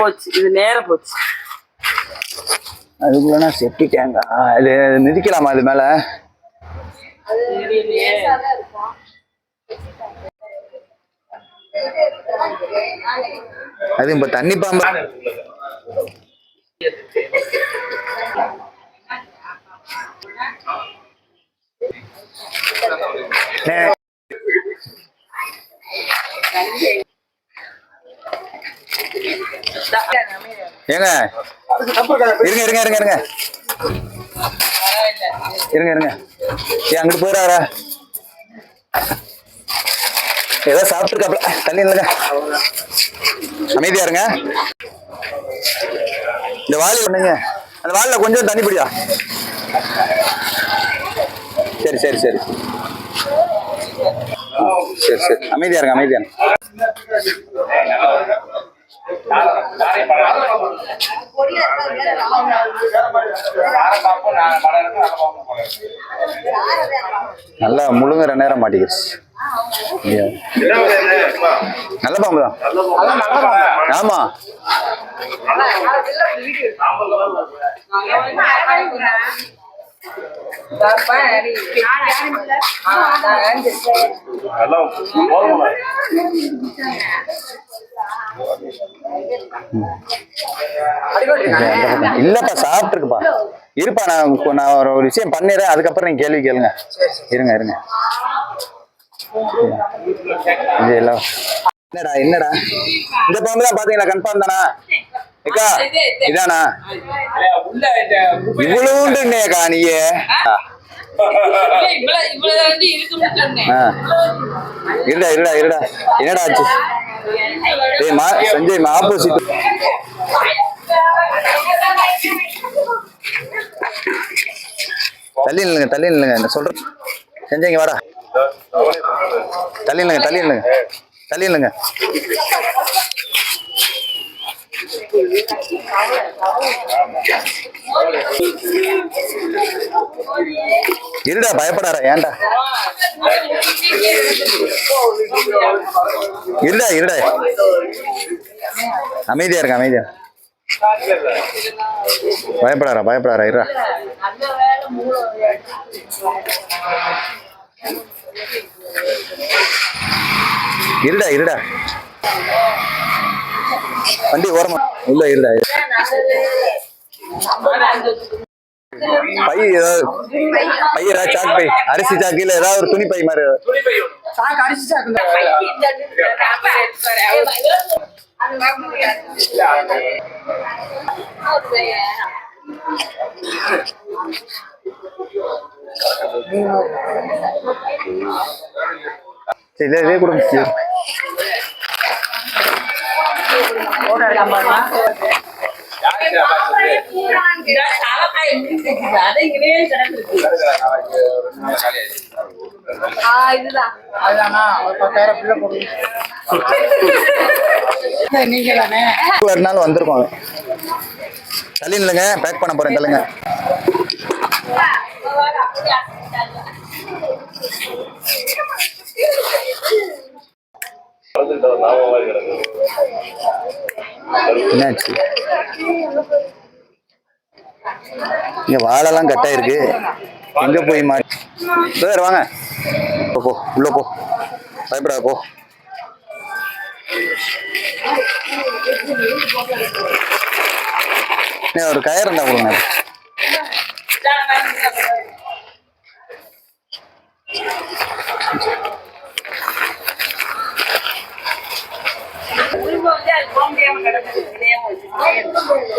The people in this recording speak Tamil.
போச்சு. இது நேர போச்சு. அதுக்குள்ளனா செப்டி டேங்கா இது மிதிக்கலாமா அது மேல? அது இப்ப தண்ணி பாம்பு. ஏங்க. இருங்க இருங்க இருங்க இருங்க. இருங்க இருங்க. ஏன் அங்கிட்டு போயிடாரா ஏதோ சாப்பிட்டுருக்காப்ல. தண்ணி இல்லைங்க. அமைதியா இருங்க. இந்த வாலி பண்ணுங்க அந்த வாலில் கொஞ்சம் தண்ணி பிடியா? சரி சரி சரி. சரி சரி. அமைதியா இருங்க அமைதியா நல்லா முழுங்குற நேரம் மாட்டிக்கிடுச்சு நல்ல பாம்பு தான். ஆமா. இல்லப்பா சாப்பிட்டுருக்குப்பா. இருப்பா நான் நான் ஒரு ஒரு விஷயம் பண்ணிடுறேன். அதுக்கப்புறம் நீங்க கேள்வி கேளுங்க. இருங்க இருங்க. இது எல்லாம் என்னடா என்னடா? இந்த பாம்பு தான் பாத்தீங்களா? கன்ஃபார்ம் தானா? ஏக்கா இதானா? இவ்வளவுண்டு என்னக்கா நீயே. இருடா இருடா இருடா. என்னடா ஆச்சு? ஏய் மா சஞ்சய் ஆப்போசிட் தள்ளி நில்லுங்க தள்ளி நில்லுங்க. என்ன சொல்றேன் செஞ்சீங்க வாடா. தள்ளி நில்லுங்க தள்ளி நில்லுங்க. தள்ளி நில்லுங்க. இருடா பயப்படாத ஏன்டா? இருடா இருடா. அமைதியா இருக்க அமைதியா. பயப்படாரா பயப்படாரா இருடா. இருடா இருடா. வண்டி ஓரமா. உள்ள இருடா இரு. பை ஏதாவது பை ஏதாவது சாக்கு பை அரிசி சாக்கு இல்ல ஏதாவது ஒரு துணி பை மாதிரி சரி இதே- இதே கொடுங்க சரி. வரனாலும் வந்திருக்கும். தள்ளி நில்லுங்க பேக் பண்ண போறேன் தள்ளுங்க என்னாச்சு? இங்க வாழெல்லாம் கட்டா இருக்கு எங்க போய் மாட்டி சார் வாங்க. போ, போ உள்ள போ. பயப்படாத போ. ஒரு கயிறு இருந்தா கொடுங்க. போக முடியாம கிடக்குது